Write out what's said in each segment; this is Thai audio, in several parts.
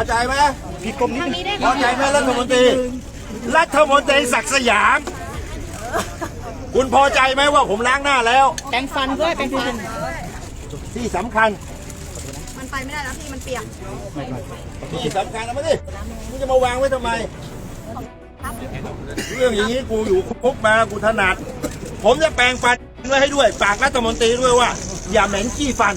อใจไหมผิดกรมนิดนึงพอใจไหมรัฐมนตรี รัฐมนตรีศักดิ์สยาม คุณพอใจไหมว่าผมล้างหน้าแล้ว แปรงฟันด้วยแปรงฟัน ที่สำคัญมันไปไม่ได้แล้วพี่มันเปียกที่สำคัญเอามาดิมึงจะมาวางไว้ทำไม เรื่องอย่างนี้กูอยู่คุกมากูถนัด ผมจะแปลงฟันไว้ให้ด้วยฝากรัฐมนตรีด้วยว่า อย่าเหม็นขี้ฟัน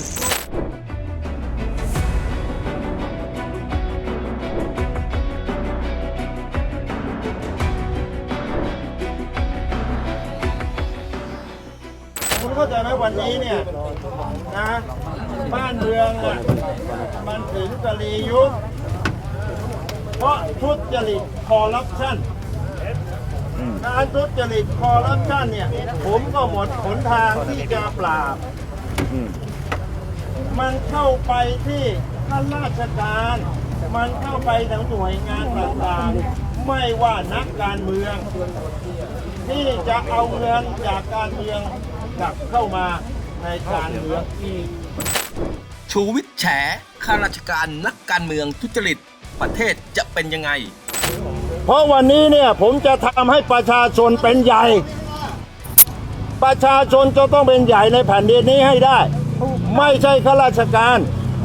เข้าใจไหมวันนี้เนี่ยนะบ้านเมืองอะมันถึงกะลียุคเพราะทุจริตคอร์รัปชันการทุจริตคอร์รัปชันเนี่ย ผมก็หมดหนทางที่จะปราบ มันเข้าไปที่ข้าราชการ มันเข้าไปถึงหน่วยงานต่างๆ ไม่ว่านักการเมือง ที่จะเอาเงินจากการเมือง กลับเข้ามาในการเมืองอีกชูวิทย์แฉข้าราชการนักการเมืองทุจริตประเทศจะเป็นยังไง เพราะวันนี้เนี่ยผมจะทำให้ประชาชนเป็นใหญ่ ประชาชนจะต้องเป็นใหญ่ในแผ่นดินนี้ให้ได้ ไม่ใช่ข้าราชการ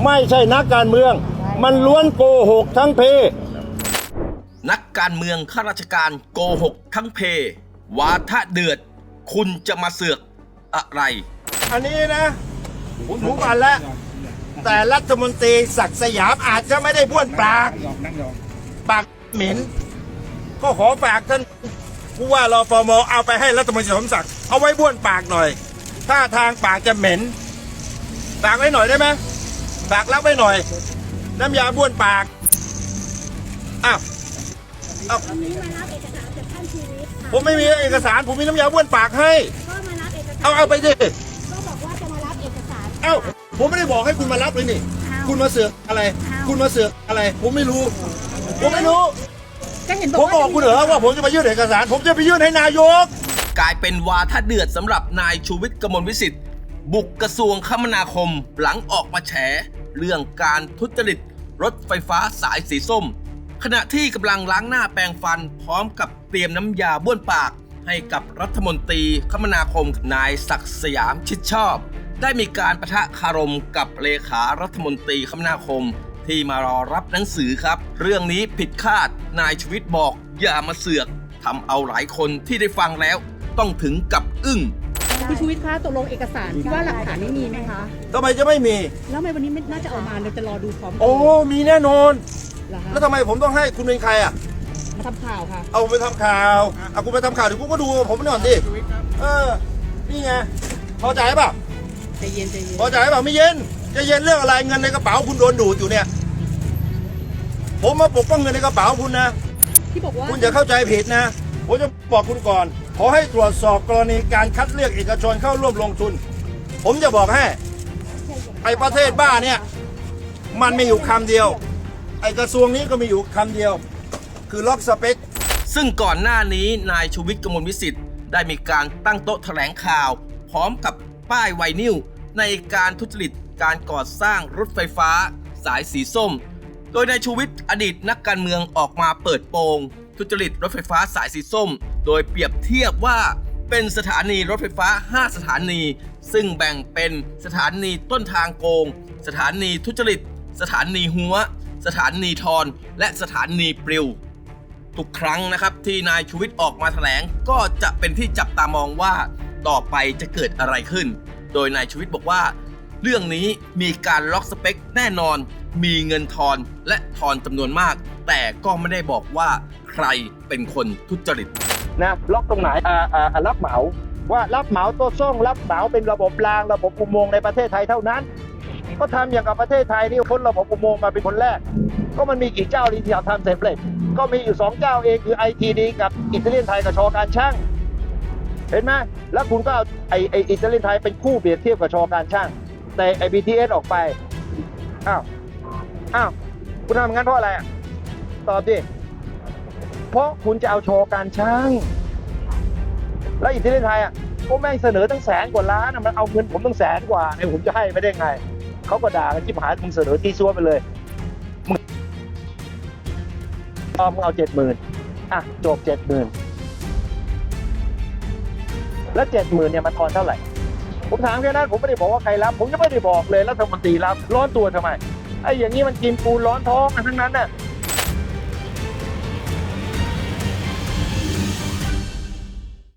ไม่ใช่นักการเมือง มันล้วนโกหกทั้งเพ นักการเมืองข้าราชการโกหกทั้งเพ วาทะเดือด คุณจะมาเสือก อะไร อันนี้นะผมรู้กันแล้ว แต่รัฐมนตรีศักดิ์สยามอาจจะไม่ได้บ้วนปากปากเหม็น ก็ขอฝากท่านผู้ว่ารอฟมเอาไปให้รัฐมนตรีสมศักดิ์เอาไว้บ้วนปากหน่อยถ้าทางปากจะเหม็นฝากไว้หน่อยได้ไหมฝากรับไว้หน่อย น้ำยาบ้วนปากอ้าวอ้าววันนี้มารับเอกสารจากท่านชีวิตค่ะผมไม่มีเอกสารผมมีน้ำยาบ้วนปากให้ก็มารับ เอกสารเอาเอาไปดิก็บอกว่าจะมารับเอกสาร เอ้าผมไม่ได้บอกให้คุณมารับเลยนี่คุณมาเสือกอะไรคุณมาเสือกอะไร ผมไม่รู้ ผมไม่รู้ ก็เห็นบผอกมบอกว่าคุณเหรอว่าผมจะมายื่นเอกสาร ผมจะไปยื่นให้นายก กลายเป็นวาทะเดือดสำหรับนายชูวิทย์กมลวิสิทธิ์ บุกกระทรวงคมนาคมหลังออกมาแฉ เรื่องการทุจริต รถไฟฟ้าสายสีส้ม ขณะที่กำลังล้างหน้าแปรงฟันพร้อมกับเตรียมน้ำยาบ้วนปาก ให้กับรัฐมนตรีคมนาคมนายศักดิ์สยามชิดชอบ ได้มีการประทะคารมกับเลขารัฐมนตรีคมนาคม ที่มารอรับหนังสือครับ เรื่องนี้ผิดคาดนายชูวิทย์บอกอย่ามาเสือกทำเอาหลายคนที่ได้ฟังแล้ว ต้องถึงกับอึ้งคุณชูวิทย์คะตกลงเอกสารที่ว่าหลักฐานนี้มีไหมคะทำไมจะไม่มี แล้วทำไมวันนี้ไม่น่าจะเออกมาเราจะรอดูพร้อมกันโอ้มีแน่นอน เหรอคะแล้วทำไมผมต้องให้คุณเป็นใครอะ มาทำข่าวค่ะ เอาไปทำข่าวเอาคุณไปทำข่าวเดี๋ยวคุณก็ดูผมหน่อยดิเออ นี่ไงพอใจเปล่ะใจเย็นใจเย็นพอใจเปล่าไม่เย็นจะเย็นเรื่องอะไรเงินในกระเป๋าคุณโดนดูดอยู่เนี่ย ผมมาปกป้องเงินในกระเป๋าคุณนะ ที่บอกว่าคุณอย่าเข้าใจผิดนะผมจะบอกคุณก่อน ขอให้ตรวจสอบกรณีการคัดเลือกเอกชนเข้าร่วมลงทุน ผมจะบอกให้ไอ้ประเทศบ้าเนี่ย มันมีอยู่คำเดียว ไอ้กระทรวงนี้ก็มีอยู่คำเดียว คือล็อกสเปค ซึ่งก่อนหน้านี้นายชูวิทย์กมลวิสิทธิ์ได้มีการตั้งโต๊ะแถลงข่าว พร้อมกับป้ายไวนิลในการทุจริตการก่อสร้างรถไฟฟ้า สายสีส้ม โดยนายชูวิทย์อดีตนักการเมืองออกมาเปิดโปง ทุจริตรถไฟฟ้าสายสีส้ม โดยเปรียบเทียบว่าเป็นสถานีรถไฟฟ้า 5 สถานี ซึ่งแบ่งเป็นสถานีต้นทางโกง สถานีทุจริต สถานีหัว สถานีทอน และสถานีปลิว ทุกครั้งนะครับ ที่นายชูวิทย์ออกมาแถลงก็จะเป็นที่จับตามองว่าต่อไปจะเกิดอะไรขึ้น โดยนายชูวิทย์บอกว่า เรื่องนี้มีการล็อกสเปคแน่นอน มีเงินทอนและทอนจำนวนมาก แต่ก็ไม่ได้บอกว่าใครเป็นคนทุจริตนะล็อกตรงไหนอ่าอ่ารับเหมาว่ารับเหมาตัวซ่องรับเหมาเป็นระบบรางระบบอุโมงค์ในประเทศไทยเท่านั้น ก็ทำอย่างกับประเทศไทยที่พ้นระบบอุโมงค์มาเป็นคนแรก ก็มันมีกี่เจ้าที่ที่ทำเสร็จเลย ก็มีอยู่สองเจ้าเองคือ ITD กับอิตาเลียนไทยกับชอการช่าง เห็นไหมแล้วคุณก็เอาไอไออิตาเลียนไทยเป็นคู่เปรียบเทียบกับชอการช่าง แต่ไอ BTS อสออกไปอ้าวอ้าวคุณทำงั้นเพราะอะไรอะตอบดิเพราะคุณจะเอาชว์การช่าง แล้วอิตาเลียนไทยอะก็แม่งเสนอตั้งแสนกว่าล้านมันเอาเงินผมตั้งแสนกว่าไอผมจะให้ไม่ได้ไงเขาก็ด่ากันจิบหายมึงเสนอที่ซัวไปเลย ออมเอาเจ็ดหมื่นอะจบเจ็ดหมื่นแล้วเจ็ดหมื่นเนี่ยมันทอนเท่าไหร่ ผมถามแค่นั้นผมไม่ได้บอกว่าใครรับ ผมยังไม่ได้บอกเลยรัฐมนตรีรับ ร้อนตัวทำไมไอ้อย่างนี้มันกินปูนร้อนท้องกันทั้งนั้นน่ะ